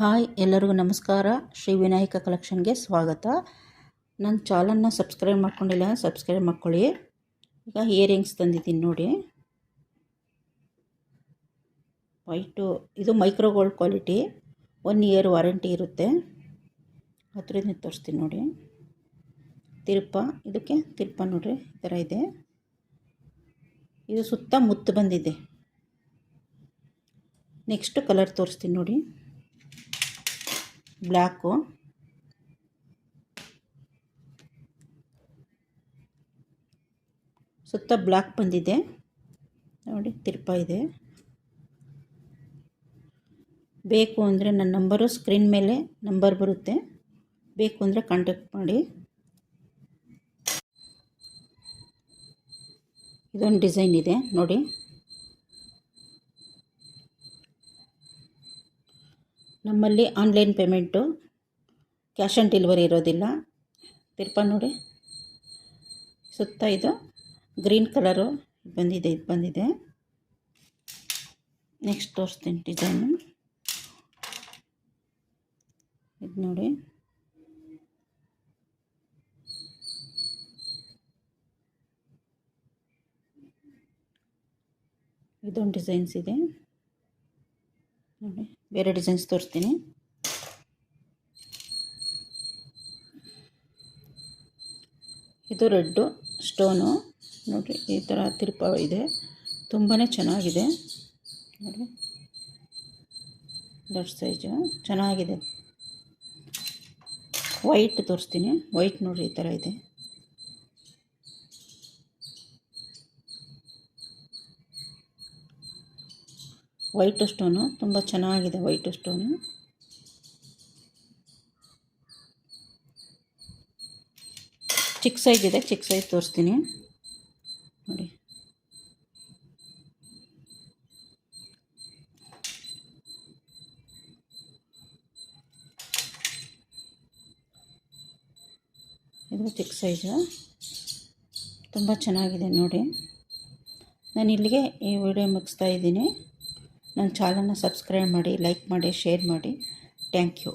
Hi, ಎಲ್ಲರಿಗೂ ನಮಸ್ಕಾರ. ಶ್ರೀ ವಿನಾಯಕ ಕಲೆಕ್ಷನ್ಗೆ ಸ್ವಾಗತ. ನನ್ನ ಚಾನಲ್ನ ಸಬ್ಸ್ಕ್ರೈಬ್ ಮಾಡ್ಕೊಂಡಿಲ್ಲ ಸಬ್ಸ್ಕ್ರೈಬ್ ಮಾಡ್ಕೊಳ್ಳಿ. ಈಗ ಇಯರಿಂಗ್ಸ್ ತಂದಿದ್ದೀನಿ ನೋಡಿ. ವೈಟು, ಇದು micro gold quality. One year warranty ಇರುತ್ತೆ. ಹತ್ತಿರದಿಂದ ತೋರಿಸ್ತೀನಿ ನೋಡಿ. ತಿರುಪ, ಇದಕ್ಕೆ ತಿರುಪ ನೋಡಿರಿ, ಈ ಥರ ಇದೆ. ಇದು ಸುತ್ತ ಮುತ್ತು ಬಂದಿದೆ. ನೆಕ್ಸ್ಟ್ ಕಲರ್ ತೋರಿಸ್ತೀನಿ ನೋಡಿ. ಬ್ಲ್ಯಾಕು ಸುತ್ತ ಬ್ಲ್ಯಾಕ್ ಬಂದಿದೆ. ನೋಡಿ, ತಿರುಪ ಇದೆ. ಬೇಕು ಅಂದರೆ ನನ್ನ ನಂಬರು, ಸ್ಕ್ರೀನ್ ಮೇಲೆ ನಂಬರ್ ಬರುತ್ತೆ. ಬೇಕು ಅಂದರೆ ಕಾಂಟ್ಯಾಕ್ಟ್ ಮಾಡಿ. ಇದೊಂದು ಡಿಸೈನ್ ಇದೆ, ನೋಡಿ. ನಮ್ಮಲ್ಲಿ online payment cash on delivery ಇರೋದಿಲ್ಲ. ತಿರ್ಪ ನೋಡಿ. ಸುತ್ತ ಇದು ಗ್ರೀನ್ ಕಲರು ಬಂದಿದೆ, ಇದು ಬಂದಿದೆ. ನೆಕ್ಸ್ಟ್ ತೋರಿಸ್ತೀನಿ ಡಿಸೈನು ಇದು ನೋಡಿ. ಇದೊಂದು ಡಿಸೈನ್ಸ್ ಇದೆ. ನೋಡಿ, ಬೇರೆ ಡಿಸೈನ್ಸ್ ತೋರಿಸ್ತೀನಿ. ಇದು ರೆಡ್ಡು, ಸ್ಟೋನು. ನೋಡಿರಿ ಈ ಥರ ತಿರುಪ ಇದೆ. ತುಂಬಾ ಚೆನ್ನಾಗಿದೆ. ನೋಡಿ, ದೊಡ್ಡ ಸೈಜು. ಚೆನ್ನಾಗಿದೆ. ವೈಟ್ ತೋರಿಸ್ತೀನಿ. ವೈಟ್ ನೋಡಿರಿ ಈ ಥರ ಇದೆ. ವೈಟ್ ಸ್ಟೋನು ತುಂಬ ಚೆನ್ನಾಗಿದೆ ವೈಟ್ ಸ್ಟೋನು ಚಿಕ್ಕ ಸೈಜ್ ಇದೆ ಚಿಕ್ಕ ಸೈಜ್ ತೋರಿಸ್ತೀನಿ ನೋಡಿ ಇದು ಚಿಕ್ಕ ಸೈಜು ತುಂಬ ಚೆನ್ನಾಗಿದೆ ನೋಡಿ. ನಾನು ಇಲ್ಲಿಗೆ ಈ ವಿಡಿಯೋ ಮುಗಿಸ್ತಾ ಇದ್ದೀನಿ. ನನ್ನ ಚಾನಲ್ನ ಸಬ್ಸ್ಕ್ರೈಬ್ ಮಾಡಿ ಲೈಕ್ ಮಾಡಿ ಶೇರ್ ಮಾಡಿ. Thank you.